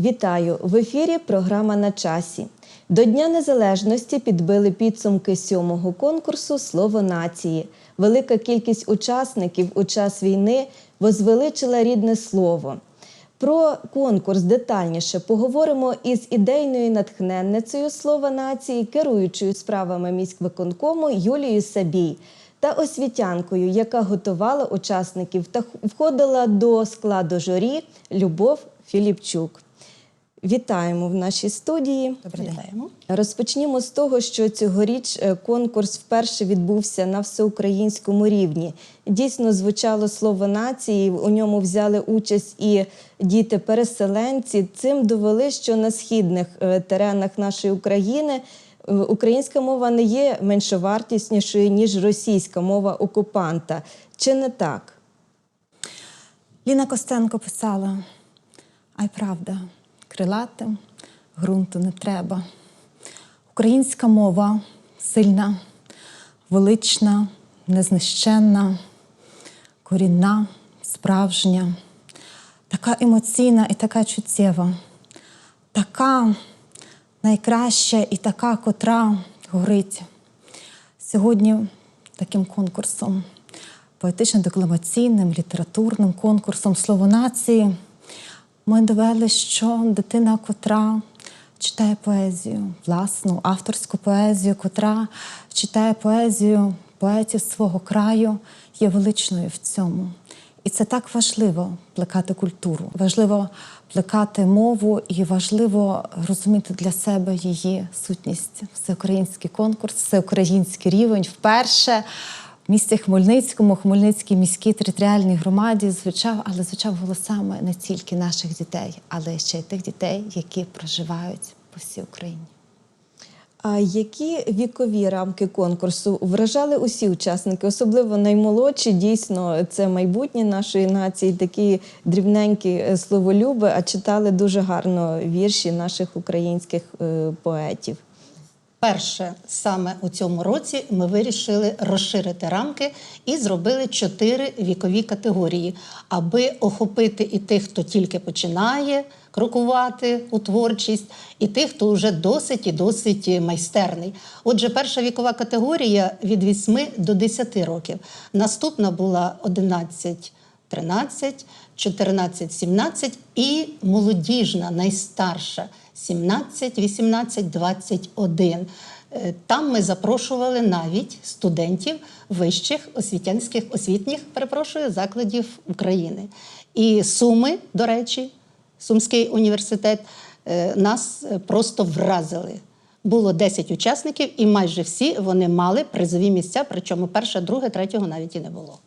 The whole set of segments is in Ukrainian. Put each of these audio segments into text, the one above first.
Вітаю! В ефірі програма на часі. До Дня Незалежності підбили підсумки сьомого конкурсу Слово нації. Велика кількість учасників у час війни возвеличила рідне слово. Про конкурс детальніше поговоримо із ідейною натхненницею слова нації, керуючою справами міськвиконкому Юлією Сабій та освітянкою, яка готувала учасників та входила до складу журі Любов Філіпчук. Вітаємо в нашій студії. Добрий день. Розпочнімо з того, що цьогоріч е, конкурс вперше відбувся на всеукраїнському рівні. Дійсно звучало слово нації. У ньому взяли участь і діти-переселенці. Цим довели, що на східних е, теренах нашої України е, українська мова не є меншовартіснішою ніж російська мова окупанта. Чи не так? Ліна Костенко писала: Ай правда, крилатим ґрунту не треба. Українська мова сильна, велична, незнищенна, корінна, справжня, така емоційна і така чуттєва, така найкраща і така, котра горить. Сьогодні таким конкурсом, поетично-декламаційним, літературним конкурсом Слово нації ми довели, що дитина, котра читає поезію, власну авторську поезію, котра читає поезію поетів свого краю, є величною в цьому. І це так важливо плекати культуру, важливо плекати мову і важливо розуміти для себе її сутність. Всеукраїнський конкурс, всеукраїнський рівень вперше місті Хмельницькому, Хмельницькій міській територіальній громаді звучав, але звучав голосами не тільки наших дітей, але ще й тих дітей, які проживають по всій Україні. А які вікові рамки конкурсу вражали усі учасники, особливо наймолодші, дійсно, це майбутнє нашої нації, такі дрібненькі е, словолюби, а читали дуже гарно вірші наших українських е, поетів. Перше, саме у цьому році ми вирішили розширити рамки і зробили чотири вікові категорії, аби охопити і тих, хто тільки починає крокувати у творчість, і тих, хто вже досить і досить майстерний. Отже, перша вікова категорія від 8 до 10 років. Наступна була 11 13, 14, 17 і молодіжна, найстарша 17, 18, 21. Е, Там ми запрошували навіть студентів вищих освітянських освітніх, перепрошую, закладів України. І Суми, до речі, Сумський університет е, нас просто вразили. Було 10 учасників, і майже всі вони мали призові місця, причому перше, друге, третього навіть і не було.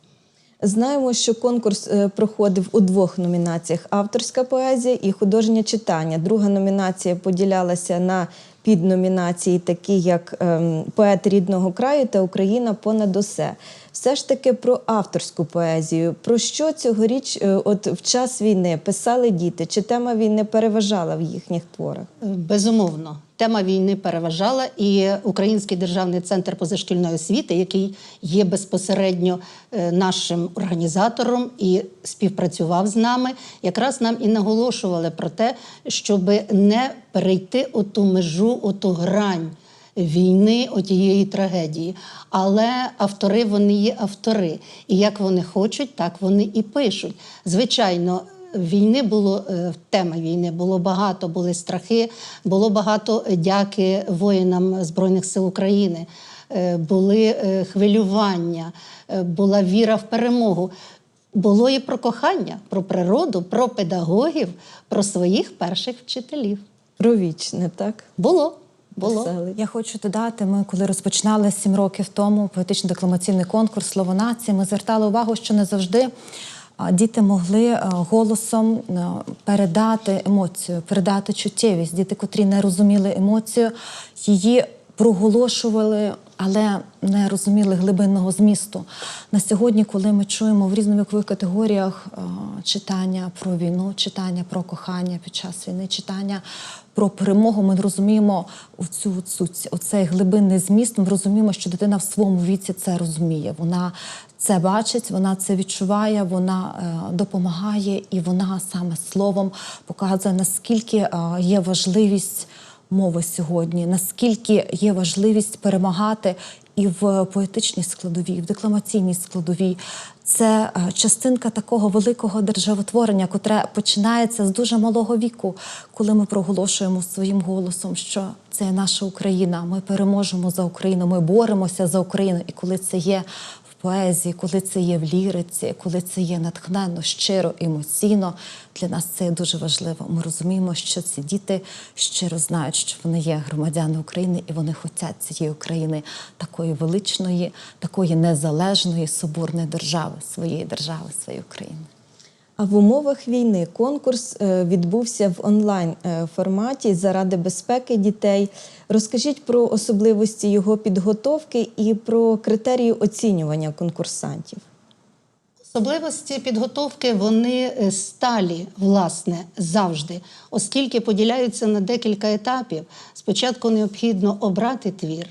Знаємо, що конкурс е, проходив у двох номінаціях: авторська поезія і художнє читання. Друга номінація поділялася на підномінації, такі як ем, поет рідного краю та Україна понад усе. Все ж таки про авторську поезію. Про що цьогоріч, е, от в час війни, писали діти? Чи тема війни переважала в їхніх творах? Безумовно, тема війни переважала, і Український державний центр позашкільної освіти, який є безпосередньо е, нашим організатором і співпрацював з нами, якраз нам і наголошували про те, щоб не перейти оту межу, оту грань. Війни, отієї трагедії, але автори вони є автори, і як вони хочуть, так вони і пишуть. Звичайно, Війни було е, тема війни було багато, були страхи, було багато дяки воїнам Збройних сил України, е, були е, хвилювання, була віра в перемогу. Було і про кохання, про природу, про педагогів, про своїх перших вчителів. Про вічне, так? Було, було. Я хочу додати, ми коли розпочинали сім років тому поетично-декламаційний конкурс Слово нації, ми звертали увагу, що не завжди діти могли голосом передати емоцію, передати чуттєвість. Діти, котрі не розуміли емоцію, її проголошували, але не розуміли глибинного змісту. На сьогодні, коли ми чуємо в різновікових категоріях читання про війну, читання про кохання під час війни, читання про перемогу, ми розуміємо оцю, оцю, оцей глибинний зміст. Ми розуміємо, що дитина в своєму віці це розуміє. Вона це бачить, вона це відчуває, вона е, допомагає, і вона саме словом показує, наскільки е, є важливість мови сьогодні, наскільки є важливість перемагати і в поетичній складовій, в декламаційній складовій. Це е, частинка такого великого державотворення, котре починається з дуже малого віку, коли ми проголошуємо своїм голосом, що це наша Україна. Ми переможемо за Україну, ми боремося за Україну. І коли це є поезії, коли це є в ліриці, коли це є натхненно, щиро, емоційно, для нас це дуже важливо. Ми розуміємо, що ці діти щиро знають, що вони є громадяни України і вони хочуть цієї України такої величної, такої незалежної, соборної держави, своєї держави, своєї України. А в умовах війни конкурс е, відбувся в онлайн е, форматі заради безпеки дітей. Розкажіть про особливості його підготовки і про критерії оцінювання конкурсантів. Особливості підготовки вони е, сталі, власне, завжди, оскільки поділяються на декілька етапів. Спочатку необхідно обрати твір,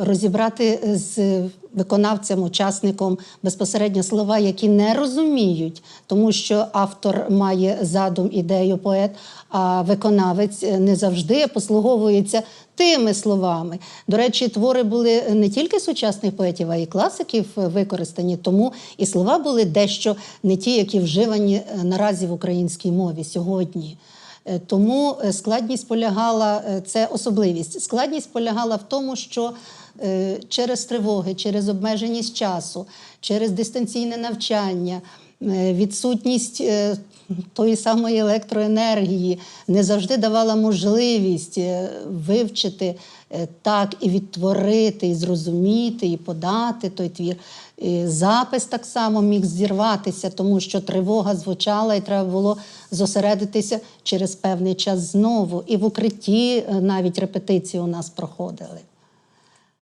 розібрати з виконавцем, учасником безпосередньо слова, які не розуміють, тому що автор має задум, ідею, поет, а виконавець е, не завжди послуговується тими словами. До речі, твори були не тільки сучасних поетів, а й класиків е, використані, тому і слова були дещо не ті, які вживані е, наразі в українській мові сьогодні. Е, Тому е, складність полягала, е, це особливість. Складність полягала в тому, що через тривоги, через обмеженість часу, через дистанційне навчання, відсутність тої самої електроенергії не завжди давала можливість вивчити так і відтворити, і зрозуміти, і подати той твір. І запис так само міг зірватися, тому що тривога звучала, і треба було зосередитися через певний час знову. І в укритті е, навіть репетиції у нас проходили.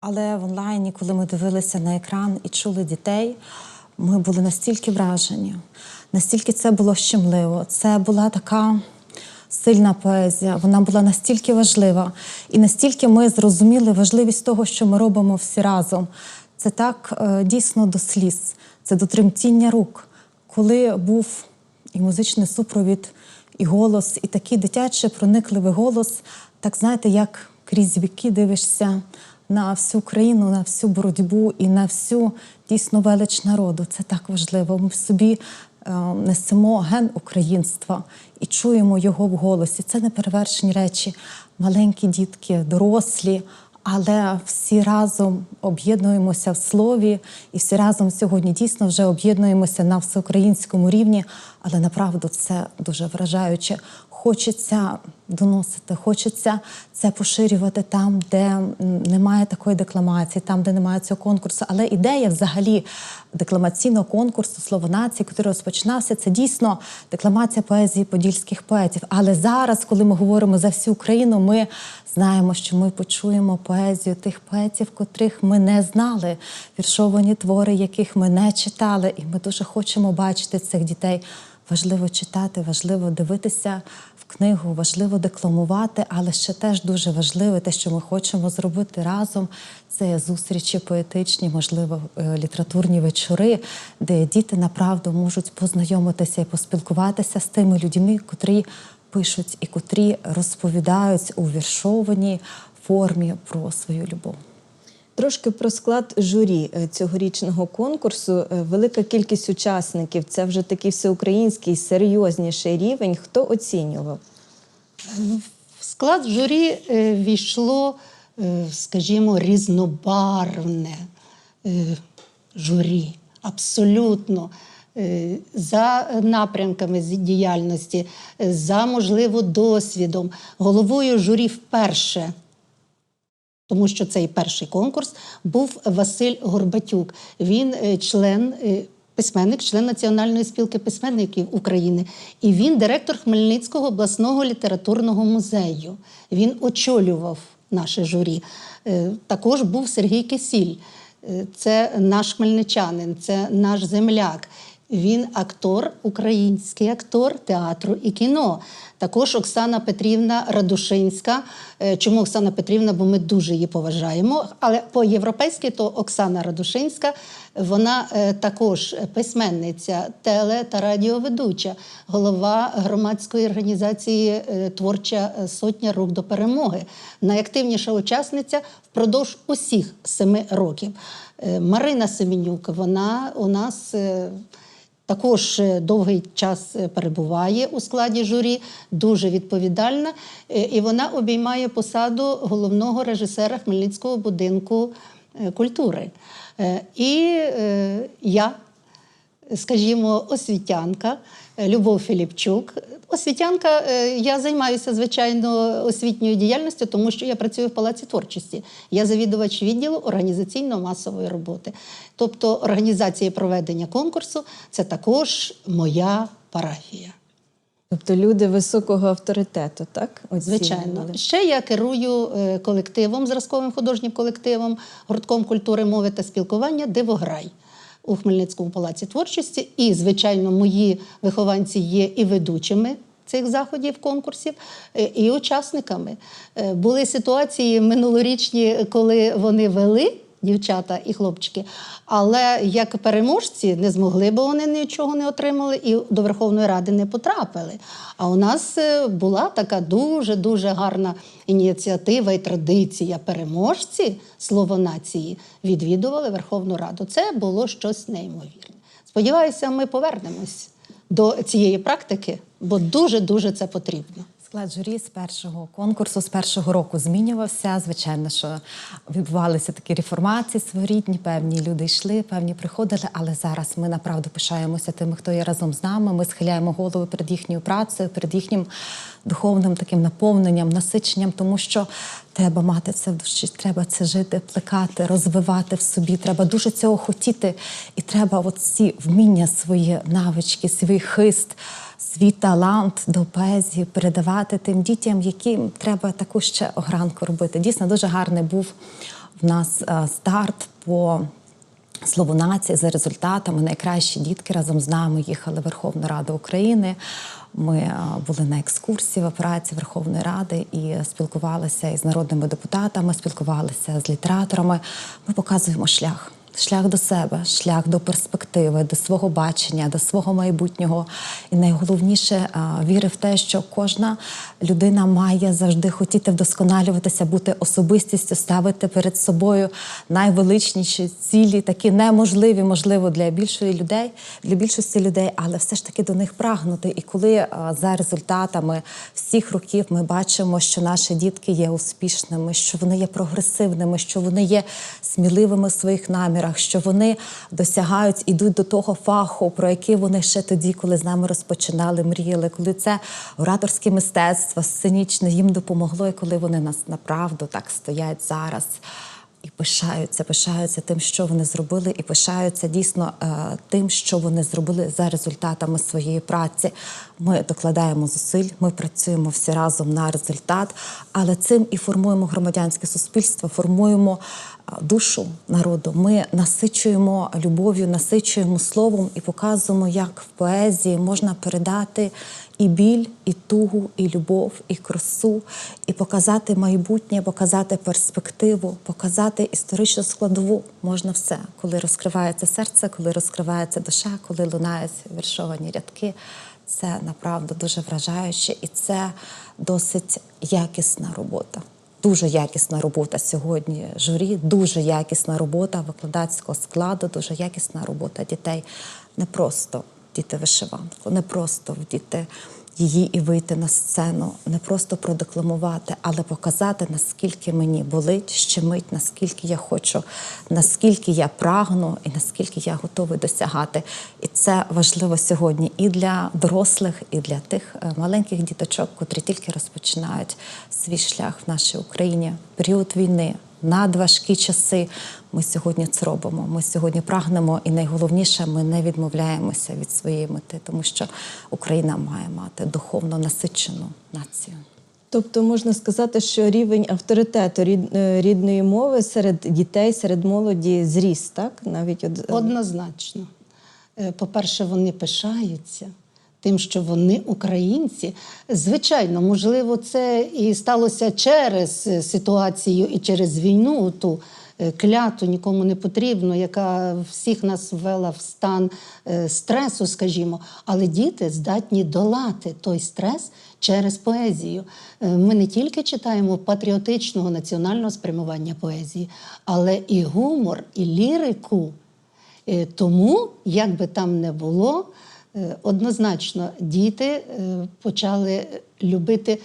Але в онлайні, коли ми дивилися на екран і чули дітей, ми були настільки вражені, настільки це було щемливо. Це була така сильна поезія, вона була настільки важлива, і настільки ми зрозуміли важливість того, що ми робимо всі разом. Це так е, дійсно до сліз, це до тремтіння рук. Коли був і музичний супровід, і голос, і такий дитячий проникливий голос, так знаєте, як крізь віки дивишся на всю країну, на всю боротьбу і на всю дійсно велич народу. Це так важливо. Ми в собі несемо ген українства і чуємо його в голосі. Це неперевершені речі. Маленькі дітки, дорослі. Але всі разом об'єднуємося в слові, і всі разом сьогодні дійсно вже об'єднуємося на всеукраїнському рівні. Але направду це дуже вражаюче. Хочеться доносити, хочеться це поширювати там, де немає такої декламації, там, де немає цього конкурсу. Але ідея взагалі декламаційного конкурсу слово нації, який розпочинався, це дійсно декламація поезії подільських поетів. Але зараз, коли ми говоримо за всю Україну, ми знаємо, що ми почуємо поезію тих поетів, котрих ми не знали, віршовані твори, яких ми не читали, і ми дуже хочемо бачити цих дітей. Важливо читати, важливо дивитися книгу, важливо декламувати, але ще теж дуже важливо те, що ми хочемо зробити разом. Це зустрічі поетичні, можливо, е, літературні вечори, де діти направду можуть познайомитися і поспілкуватися з тими людьми, котрі пишуть і котрі розповідають у віршованій формі про свою любов. Трошки про склад журі е, цьогорічного конкурсу. Е, Велика кількість учасників. Це вже такий всеукраїнський серйозніший рівень. Хто оцінював? В склад журі е, війшло, е, скажімо, різнобарвне е, журі. Абсолютно. Е, За напрямками діяльності, е, за можливо досвідом. Головою журі вперше тому що цей перший конкурс був Василь Горбатюк. Він е, член. е, Письменник, член Національної спілки письменників України, і він директор Хмельницького обласного літературного музею. Він очолював наше журі. Е, Також був Сергій Кисіль. Це наш хмельничанин, це наш земляк. Він актор, український актор театру і кіно. Також Оксана Петрівна Радушинська. Е, Чому Оксана Петрівна? Бо ми дуже її поважаємо. Але по-європейськи то Оксана Радушинська, вона е, також письменниця, теле та радіоведуча, голова громадської організації е, Творча сотня рук до перемоги, найактивніша учасниця впродовж усіх семи років. Е, Марина Семенюк, вона у нас. також довгий час перебуває у складі журі, дуже відповідальна, і вона обіймає посаду головного режисера Хмельницького будинку культури. Е, І е, я, скажімо, освітянка е, Любов Філіпчук. Освітянка, я займаюся звичайно освітньою діяльністю, тому що я працюю в палаці творчості. Я завідувач відділу організаційно-масової роботи. Тобто організація проведення конкурсу це також моя парафія. Тобто люди високого авторитету, так? Звичайно, ще я керую е, колективом, зразковим художнім колективом, гуртком культури, мови та спілкування Дивограй у Хмельницькому палаці творчості. І, звичайно, мої вихованці є і ведучими цих заходів, конкурсів, е, і учасниками. Е, Були ситуації минулорічні, коли вони вели. Дівчата і хлопчики, але як переможці не змогли, бо вони нічого не отримали і до Верховної Ради не потрапили. А у нас е, була така дуже дуже гарна ініціатива і традиція. Переможці слово нації відвідували Верховну Раду. Це було щось неймовірне. Сподіваюся, ми повернемось до цієї практики, бо дуже дуже це потрібно. Склад журі з першого конкурсу, з першого року змінювався. Звичайно, що відбувалися такі реформації своєрідні, певні люди йшли, певні приходили. Але зараз ми направду пишаємося тими, хто є разом з нами. Ми схиляємо голови перед їхньою працею, перед їхнім духовним таким наповненням, насиченням, тому що треба мати це в душі, треба це жити, плекати, розвивати в собі. Треба дуже цього хотіти, і треба от ці вміння свої навички, свій хист свій талант до поезії передавати тим дітям, яким треба таку ще огранку робити. Дійсно, дуже гарний був в нас е, старт по Слово нації за результатами. Найкращі дітки разом з нами їхали в Верховну Раду України. Ми е, були на екскурсії в операції Верховної Ради і спілкувалися із народними депутатами, спілкувалися з літераторами. Ми показуємо шлях. Шлях до себе, шлях до перспективи, до свого бачення, до свого майбутнього. І найголовніше віри в те, що кожна людина має завжди хотіти вдосконалюватися, бути особистістю, ставити перед собою найвеличніші цілі, такі неможливі, можливо, для більшої людей, для більшості людей, але все ж таки до них прагнути. І коли за результатами всіх років ми бачимо, що наші дітки є успішними, що вони є прогресивними, що вони є сміливими в своїх намірах, що вони досягають, ідуть до того фаху, про який вони ще тоді, коли з нами розпочинали, мріяли, коли це ораторське мистецтво, сценічне їм допомогло, і коли вони нас направду так стоять зараз. І пишаються, пишаються тим, що вони зробили, і пишаються дійсно е, тим, що вони зробили за результатами своєї праці. Ми докладаємо зусиль, ми працюємо всі разом на результат, але цим і формуємо громадянське суспільство, формуємо е, душу народу. Ми насичуємо любов'ю, насичуємо словом і показуємо, як в поезії можна передати і біль, і тугу, і любов, і красу, і показати майбутнє, показати перспективу, показати історичну складову. Можна все, коли розкривається серце, коли розкривається душа, коли лунають віршовані рядки. Це направду дуже вражаюче, і це досить якісна робота. Дуже якісна робота сьогодні журі, дуже якісна робота викладацького складу, дуже якісна робота дітей. Не просто діти вишиванку, не просто вдіти її і вийти на сцену, не просто продекламувати, але показати, наскільки мені болить, щемить, наскільки я хочу, наскільки я прагну і наскільки я готовий досягати. І це важливо сьогодні і для дорослих, і для тих е, маленьких діточок, котрі тільки розпочинають свій шлях в нашій Україні. Період війни, надважкі часи. Ми сьогодні це робимо. Ми сьогодні прагнемо, і найголовніше, ми не відмовляємося від своєї мети, тому що Україна має мати духовно насичену націю. Тобто можна сказати, що рівень авторитету е, рідної мови серед дітей, серед молоді зріс, так? Навіть от, е, Однозначно. Е, По-перше, вони пишаються тим, що вони українці. Звичайно, можливо, це і сталося через е, ситуацію і через війну, ту е, кляту нікому не потрібно, яка всіх нас ввела в стан е, стресу, скажімо. Але діти здатні долати той стрес через поезію. Ми не тільки читаємо патріотичного національного спрямування поезії, але і гумор, і лірику. Тому, як би там не було, однозначно діти е, почали любити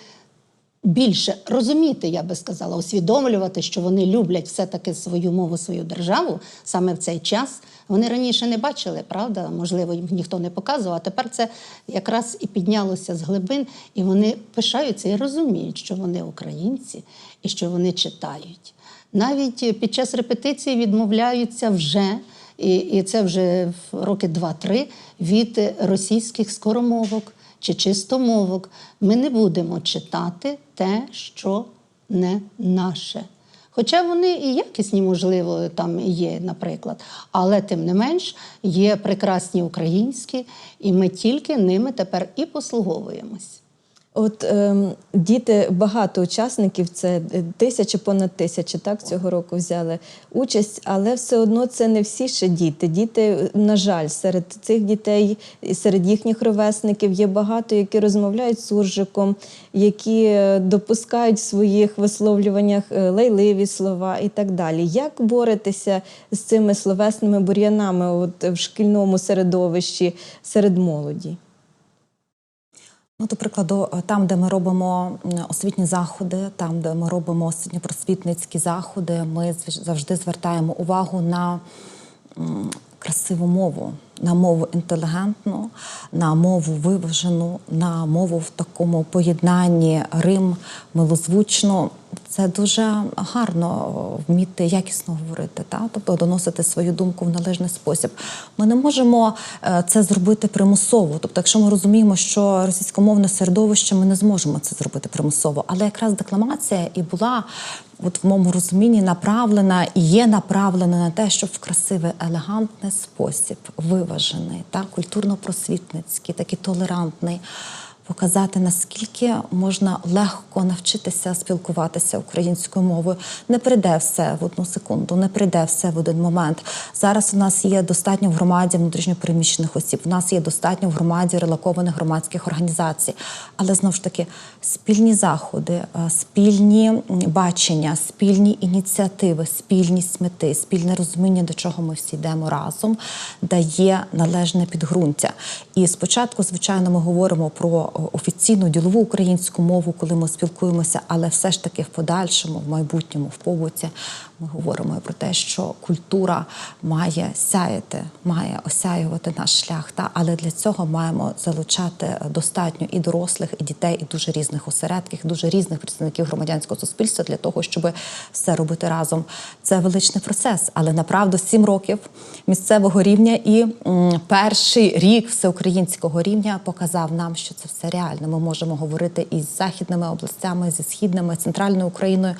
більше розуміти, я би сказала, усвідомлювати, що вони люблять все-таки свою мову, свою державу саме в цей час. Вони раніше не бачили, правда? Можливо, їм ніхто не показував. А тепер це якраз і піднялося з глибин, і вони пишаються і розуміють, що вони українці і що вони читають. Навіть під час репетиції відмовляються вже, і, і це вже роки 2-3, від російських скоромовок чи чистомовок. Ми не будемо читати те, що не наше. Хоча вони і якісні, можливо, там є, наприклад, але тим не менш є прекрасні українські, і ми тільки ними тепер і послуговуємось. От ем, діти, багато учасників, це е, тисяча, понад тисяча, так цього року взяли участь, але все одно це не всі ще діти. Діти, е, на жаль, серед цих дітей, серед їхніх ровесників є багато, які розмовляють з суржиком, які е, допускають в своїх висловлюваннях лайливі слова і так далі. Як боретеся з цими словесними бур'янами от, в шкільному середовищі серед молоді? Ну, до прикладу, там, де ми робимо освітні заходи, там, де ми робимо освітньо-просвітницькі заходи, ми завжди звертаємо увагу на красиву мову, на мову інтелігентну, на мову виважену, на мову в такому поєднанні Рим, милозвучну. Це дуже гарно вміти якісно говорити, та? тобто доносити свою думку в належний спосіб. Ми не можемо е, це зробити примусово. Тобто, якщо ми розуміємо, що російськомовне середовище, ми не зможемо це зробити примусово. Але якраз декламація і була от в моєму розумінні направлена і є направлена на те, щоб в красивий, елегантний спосіб, виважений, та культурно-просвітницький, такий толерантний. Показати наскільки можна легко навчитися спілкуватися українською мовою. Не прийде все в одну секунду, не прийде все в один момент. Зараз у нас є достатньо в громаді внутрішньопереміщених осіб. У нас є достатньо в громаді релакованих громадських організацій. Але знову ж таки, спільні заходи, е, спільні бачення, спільні ініціативи, спільність мети, спільне розуміння, до чого ми всі йдемо разом, дає належне підґрунтя. І спочатку, звичайно, ми говоримо про офіційну ділову українську мову, коли ми спілкуємося, але все ж таки в подальшому, в майбутньому, в побуті, ми говоримо про те, що культура має сяяти, має осяювати наш шлях. Та але для цього маємо залучати достатньо і дорослих, і дітей, і дуже різних осередків, дуже різних представників громадянського суспільства для того, щоб все робити разом. Це величний процес, але направду сім років місцевого рівня і перший рік всеукраїнського рівня показав нам, що це все реально. Ми можемо говорити із західними областями, зі східними, центральною Україною.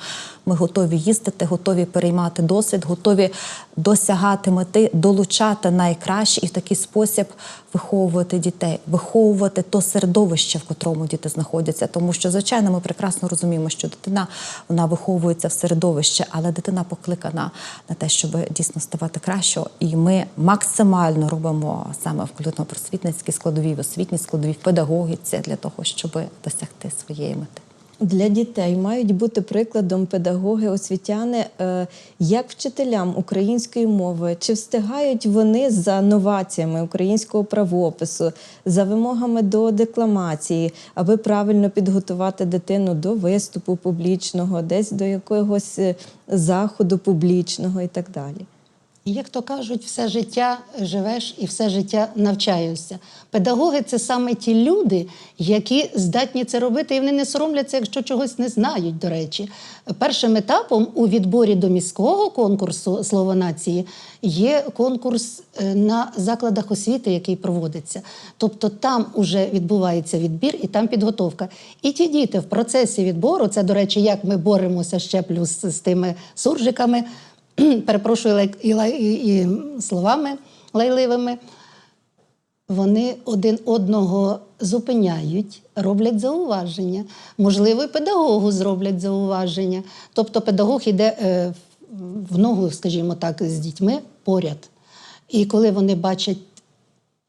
Ми готові їздити, готові переймати досвід, готові досягати мети, долучати найкраще і в такий спосіб виховувати дітей, виховувати то середовище, в котрому діти знаходяться. Тому що, звичайно, ми прекрасно розуміємо, що дитина вона виховується в середовище, але дитина покликана на те, щоб дійсно ставати кращою. І ми максимально робимо саме в культурно-просвітницькій складовій, в освітній складовій, в педагогіці для того, щоб досягти своєї мети. Для дітей мають бути прикладом педагоги, освітяни, е, як вчителям української мови, чи встигають вони за новаціями українського правопису, за вимогами до декламації, аби правильно підготувати дитину до виступу публічного, десь до якогось е, заходу публічного і так далі. Як то кажуть, все життя живеш і все життя навчаєшся. Педагоги це саме ті люди, які здатні це робити, і вони не соромляться, якщо чогось не знають. До речі, першим етапом у відборі до міського конкурсу Слово нації є конкурс е, на закладах освіти, який проводиться. Тобто там уже відбувається відбір і там підготовка. І ті діти в процесі відбору, це, до речі, як ми боремося ще плюс з тими суржиками перепрошую і, і, і словами лайливими. вони один одного зупиняють, роблять зауваження. Можливо, і педагогу зроблять зауваження. Тобто педагог іде е, в ногу, скажімо так, з дітьми поряд. І коли вони бачать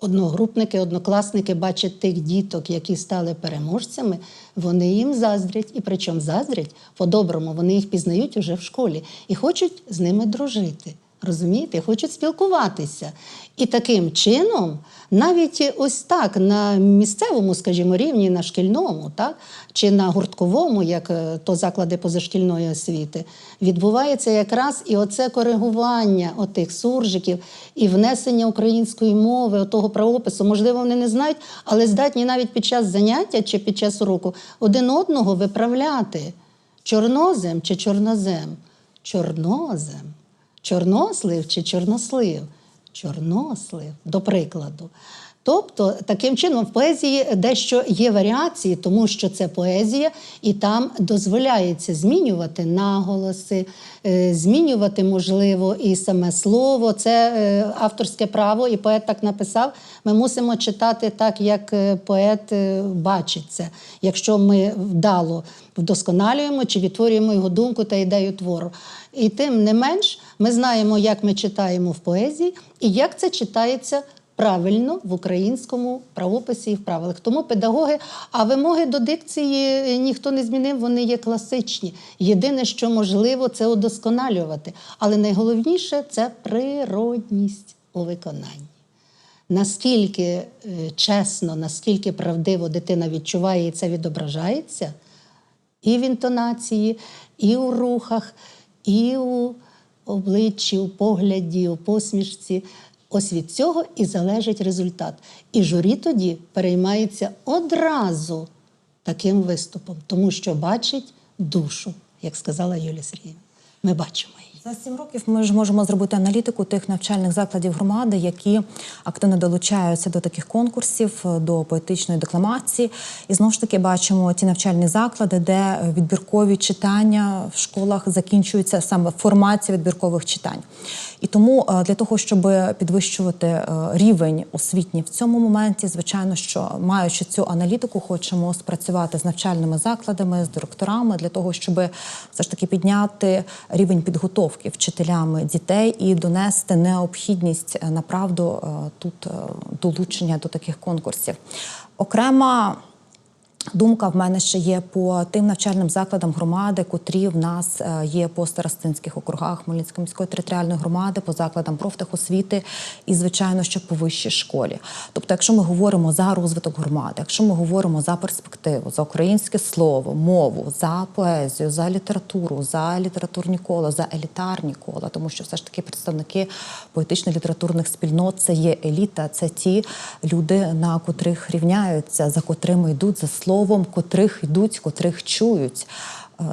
одногрупники, однокласники бачать тих діток, які стали переможцями, вони їм заздрять. І причому заздрять по-доброму, вони їх пізнають уже в школі і хочуть з ними дружити. Розумієте, хочуть спілкуватися. І таким чином, навіть ось так на місцевому, скажімо, рівні, на шкільному, так, чи на гуртковому, як е, то заклади позашкільної освіти, відбувається якраз і оце коригування отих суржиків і внесення української мови, отого правопису. Можливо, вони не знають, але здатні навіть під час заняття чи під час уроку один одного виправляти. Чорнозем чи чорнозем? Чорнозем. Чорнослив чи чорнослив? Чорнослив, до прикладу. Тобто, таким чином, в поезії дещо є варіації, тому що це поезія, і там дозволяється змінювати наголоси, е, змінювати, можливо, і саме слово. Це е, авторське право, і поет так написав. Ми мусимо читати так, як е, поет бачить це. Якщо ми вдало вдосконалюємо чи відтворюємо його думку та ідею твору. І тим не менш, ми знаємо, як ми читаємо в поезії і як це читається правильно в українському правописі і в правилах. Тому педагоги, а вимоги до дикції ніхто не змінив, вони є класичні. Єдине, що можливо, це удосконалювати. Але найголовніше це природність у виконанні. Наскільки е, чесно, наскільки правдиво дитина відчуває і це відображається і в інтонації, і у рухах, і у обличчі, у погляді, у посмішці. Ось від цього і залежить результат. І журі тоді переймається одразу таким виступом, тому що бачить душу, як сказала Юлія Сергіївна. Ми бачимо її. За сім років ми ж можемо зробити аналітику тих навчальних закладів громади, які активно долучаються до таких конкурсів, до поетичної декламації. І знову ж таки бачимо ті навчальні заклади, де відбіркові читання в школах закінчуються саме в форматі відбіркових читань. І тому е, для того, щоб підвищувати е, рівень освітній в цьому моменті, звичайно, що маючи цю аналітику, хочемо спрацювати з навчальними закладами, з директорами для того, щоб все ж таки підняти рівень підготовки вчителями дітей і донести необхідність е, направду е, тут е, долучення до таких конкурсів. Окрема Думка в мене ще є по тим навчальним закладам громади, котрі в нас е, є по старостинських округах Хмельницької міської територіальної громади, по закладам профтехосвіти і, звичайно, що по вищій школі. Тобто, якщо ми говоримо за розвиток громади, якщо ми говоримо за перспективу, за українське слово, мову, за поезію, за літературу, за літературні кола, за елітарні кола, тому що все ж таки представники поетично-літературних спільнот це є еліта, це ті люди, на котрих рівняються, за котрими йдуть за словом, котрих йдуть, котрих чують.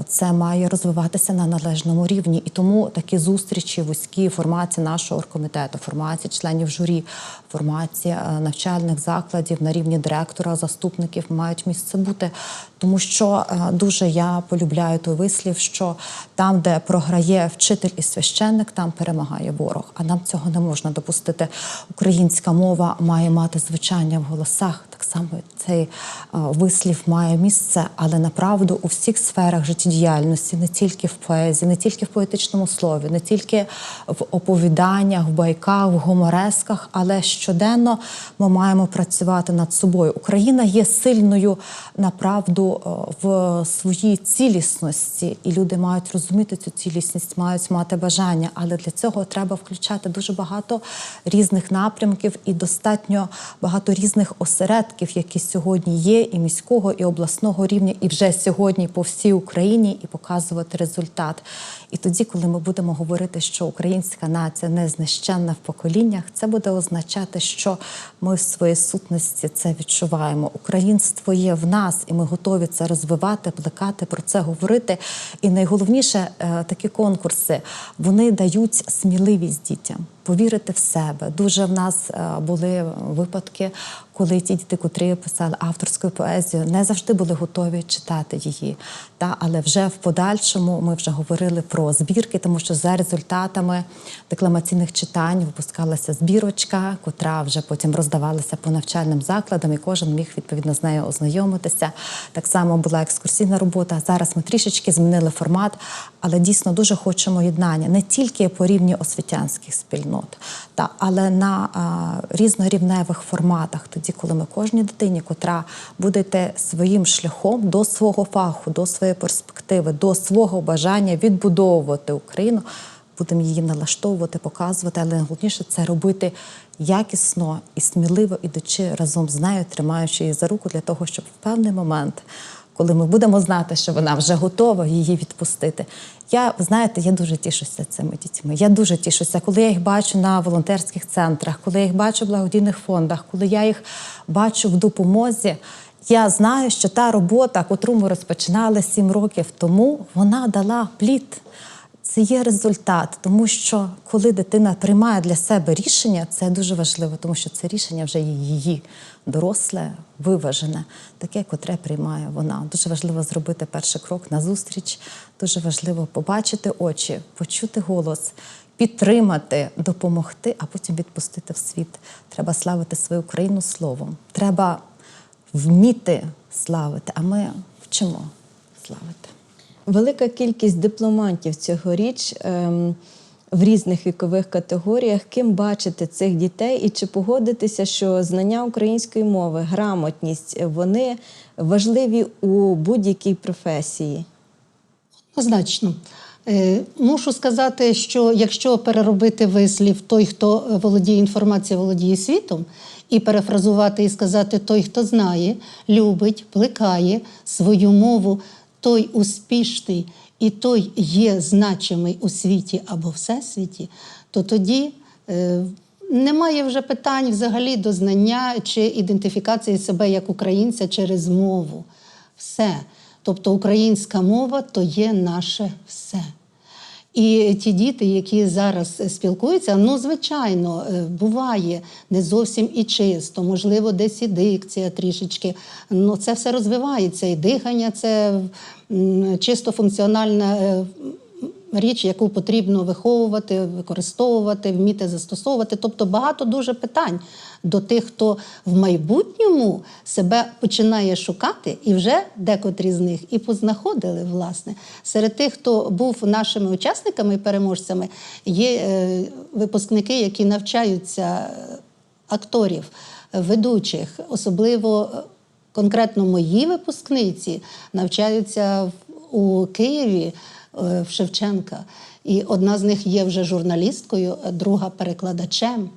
Це має розвиватися на належному рівні, і тому такі зустрічі вузькі формації нашого оргкомітету, формації членів журі, формація е, навчальних закладів на рівні директора, заступників мають місце бути. Тому що е, дуже я полюбляю той вислів, що там, де програє вчитель і священник, там перемагає ворог. А нам цього не можна допустити. Українська мова має мати звучання в голосах. Так само цей е, вислів має місце, але направду у всіх сферах життєдіяльності, не тільки в поезії, не тільки в поетичному слові, не тільки в оповіданнях, в байках, в гуморесках, але щоденно ми маємо працювати над собою. Україна є сильною направду е, в своїй цілісності, і люди мають розуміти цю цілісність, мають мати бажання. Але для цього треба включати дуже багато різних напрямків і достатньо багато різних осередків, які сьогодні є, і міського, і обласного рівня, і вже сьогодні по всій Україні, і показувати результат. І тоді, коли ми будемо говорити, що українська нація не знищенна в поколіннях, це буде означати, що ми в своїй сутності це відчуваємо. Українство є в нас, і ми готові це розвивати, плекати, про це говорити. І найголовніше, е, такі конкурси вони дають сміливість дітям. повірити в себе. Дуже в нас е, були випадки, коли ті діти, котрі писали авторську поезію, не завжди були готові читати її. Та, але вже в подальшому ми вже говорили про збірки, тому що за результатами декламаційних читань випускалася збірочка, котра вже потім роздавалася по навчальним закладам, і кожен міг відповідно з нею ознайомитися. Так само була екскурсійна робота. Зараз ми трішечки змінили формат, але дійсно дуже хочемо єднання не тільки по рівні освітянських спільнот, та але на а, різнорівневих форматах, тоді, коли ми кожній дитині, котра буде йти своїм шляхом до свого фаху, до своєї перспективи, до свого бажання відбудовувати Україну. Будемо її налаштовувати, показувати, але найголовніше це робити якісно і сміливо, ідучи разом з нею, тримаючи її за руку для того, щоб в певний момент, коли ми будемо знати, що вона вже готова її відпустити. Я знаєте, я дуже тішуся цими дітьми. Я дуже тішуся, коли я їх бачу на волонтерських центрах, коли я їх бачу в благодійних фондах, коли я їх бачу в допомозі. Я знаю, що та робота, котру ми розпочинали сім років тому, вона дала плід. Це є результат, тому що коли дитина приймає для себе рішення, це дуже важливо, тому що це рішення вже її доросле, виважене, таке, котре приймає вона. Дуже важливо зробити перший крок назустріч, дуже важливо побачити очі, почути голос, підтримати, допомогти, а потім відпустити в світ. Треба славити свою Україну словом. Треба вміти славити, а ми вчимо славити. Велика кількість дипломантів цьогоріч ем, в різних вікових категоріях. Ким бачите цих дітей, і чи погодитеся, що знання української мови, грамотність вони важливі у будь-якій професії? Однозначно. Е, Мушу сказати, що якщо переробити вислів той, хто володіє інформацією, володіє світом, і перефразувати і сказати той, хто знає, любить, плекає свою мову, той успішний і той є значимий у світі або всесвіті, то тоді е, немає вже питань взагалі до знання чи ідентифікації себе як українця через мову. Все. Тобто українська мова то є наше все. І ті діти, які зараз спілкуються, ну звичайно, е, буває не зовсім і чисто, можливо, десь і дикція трішечки. Ну це все розвивається, і дихання це чисто функціональна е, річ, яку потрібно виховувати, використовувати, вміти застосовувати. Тобто багато дуже питань до тих, хто в майбутньому себе починає шукати, і вже декотрі з них і познаходили, власне. Серед тих, хто був нашими учасниками і переможцями, є е, випускники, які навчаються е, акторів, ведучих, особливо е, конкретно мої випускниці навчаються у Києві в Шевченка. І одна з них є вже журналісткою, друга перекладачем.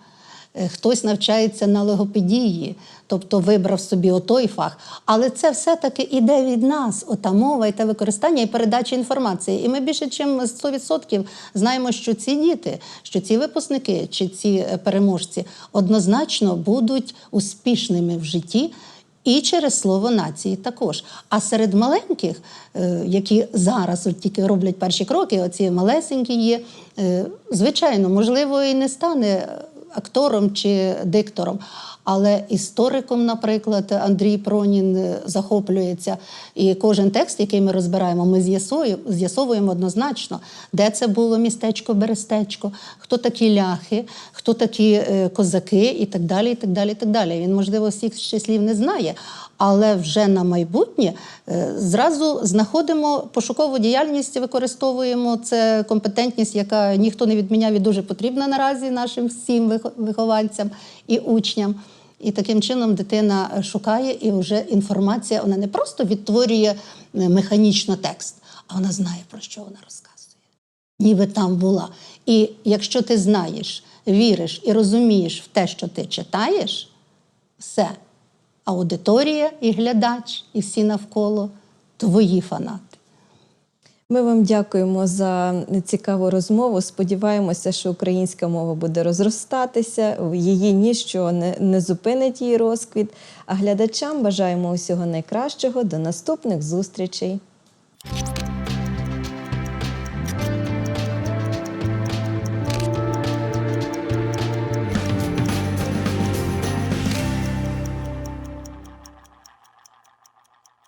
Е, Хтось навчається на логопедії, тобто вибрав собі отой фах. Але це все-таки іде від нас, ота мова і те використання і передача інформації. І ми більше, ніж 100% знаємо, що ці діти, що ці випускники чи ці е, переможці однозначно будуть успішними в житті. І через слово нації також. А серед маленьких, е, які зараз от тільки роблять перші кроки, оці малесенькі є, звичайно, можливо, і не стане актором чи диктором. Але істориком, наприклад, Андрій Пронін е, захоплюється. І кожен текст, який ми розбираємо, ми з'ясовуємо однозначно, де це було містечко Берестечко, хто такі ляхи, хто такі е, козаки, і так далі. і так далі, і так далі. Він, можливо, всіх числів не знає, але вже на майбутнє е, зразу знаходимо пошукову діяльність, використовуємо це компетентність, яка ніхто не відміняв і дуже потрібна наразі нашим всім вихованцям і учням. І таким чином дитина шукає, і вже інформація вона не просто відтворює е, механічно текст, а вона знає, про що вона розказує. Ніби там була. І якщо ти знаєш, віриш і розумієш в те, що ти читаєш, все. Аудиторія і глядач, і всі навколо твої фанати. Ми вам дякуємо за цікаву розмову. Сподіваємося, що українська мова буде розростатися, її ніщо не, не зупинить її розквіт. А глядачам бажаємо усього найкращого. До наступних зустрічей.